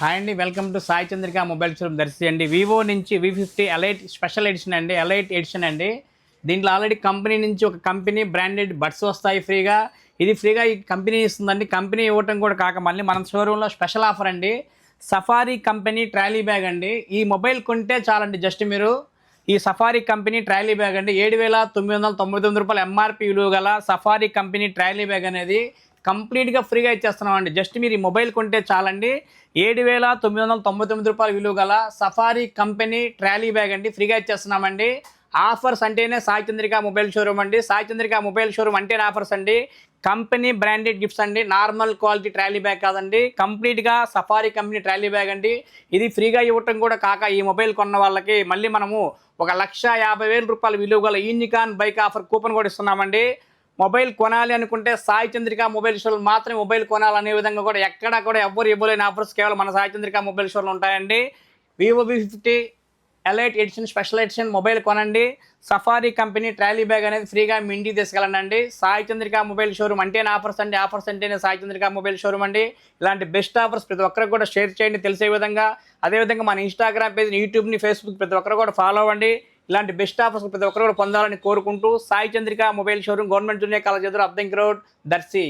Hi అండి welcome to Sai Chandrika mobile showroom Darsi అండి. Vivo నుంచి V fifty elite special edition అండి elite edition అండి. దీంట్లో ఆల్రెడీ కంపెనీ నుంచి ఒక కంపెనీ బ్రాండెడ్ బడ్స్ వస్తాయి ఫ్రీగా. ఇది ఫ్రీగా ఈ కంపెనీ ఇస్తుందండి. కంపెనీ ఇవ్వటం కూడా కాక మళ్ళీ మన షోరూంలో స్పెషల్ ఆఫర్ అండి. సఫారీ కంపెనీ ట్రాలీ బ్యాగ్ అండి. ఈ మొబైల్ కొంటే చాలండి జస్ట్ మీరు ఈ సఫారీ కంపెనీ ట్రాలీ బ్యాగ్ అండి. ఏడు వేల తొమ్మిది వందల తొంభై తొమ్మిది రూపాయలు ఎంఆర్పి విలువ గల సఫారీ కంపెనీ ట్రాలీ బ్యాగ్ అనేది కంప్లీట్గా ఫ్రీగా ఇచ్చేస్తున్నామండి. జస్ట్ మీరు ఈ మొబైల్ కొంటే చాలండి. ఏడు వేల తొమ్మిది వందల తొంభై తొమ్మిది రూపాయల విలువ గల సఫారీ కంపెనీ ట్రాలీ బ్యాగ్ అండి. ఫ్రీగా ఇచ్చేస్తున్నామండి. ఆఫర్స్ అంటేనే సాయి చంద్రిక మొబైల్ షోరూమ్ అండి. సాయి చంద్రిక మొబైల్ షోరూమ్ అంటేనే ఆఫర్స్ అండి. కంపెనీ బ్రాండెడ్ గిఫ్ట్స్ అండి. నార్మల్ క్వాలిటీ ట్రాలీ బ్యాగ్ కాదండి. కంప్లీట్గా సఫారీ కంపెనీ ట్రాలీ బ్యాగ్ అండి. ఇది ఫ్రీగా ఇవ్వటం కూడా కాక ఈ మొబైల్ కొన్న వాళ్ళకి మళ్ళీ మనము ఒక లక్ష యాభై వేల రూపాయల విలువ గల యూనికాన్ బైక్ ఆఫర్ కూపన్ కూడా ఇస్తున్నామండి. మొబైల్ కొనాలి అనుకుంటే సాయి చంద్రిక మొబైల్ షోలు మాత్రమే మొబైల్ కొనాలనే విధంగా కూడా ఎక్కడా కూడా ఎవ్వరు ఇవ్వలేని ఆఫర్స్ కేవలం మన సాయి చంద్రిక మొబైల్ షోలు ఉంటాయండి. Vivo V fifty elite edition special edition mobile కొనండి. సఫారీ కంపెనీ ట్రాలీ బ్యాగ్ అనేది ఫ్రీగా మీ ఇంటికి తీసుకెళ్ళండి సాయి చంద్రిక మొబైల్ షోరూమ్ అంటేనే ఆఫర్స్ అండి. ఆఫర్స్ అంటేనే సాయి చంద్రిక మొబైల్ షోరూమ్ అండి. ఇలాంటి బెస్ట్ ఆఫర్స్ ప్రతి ఒక్కరికి కూడా షేర్ చేయండి తెలిసే విధంగా. అదేవిధంగా మన ఇన్స్టాగ్రామ్ పేజ్ యూట్యూబ్ని ఫేస్బుక్ ప్రతి ఒక్కరు కూడా ఫాలో అవ్వండి. ఇలాంటి బెస్ట్ ఆఫర్స్ ప్రతి ఒక్కరు కూడా పొందాలని కోరుకుంటూ Sai Chandrika mobile showroom government junior college ఎదురు అబ్దంకి రోడ్ దర్శి.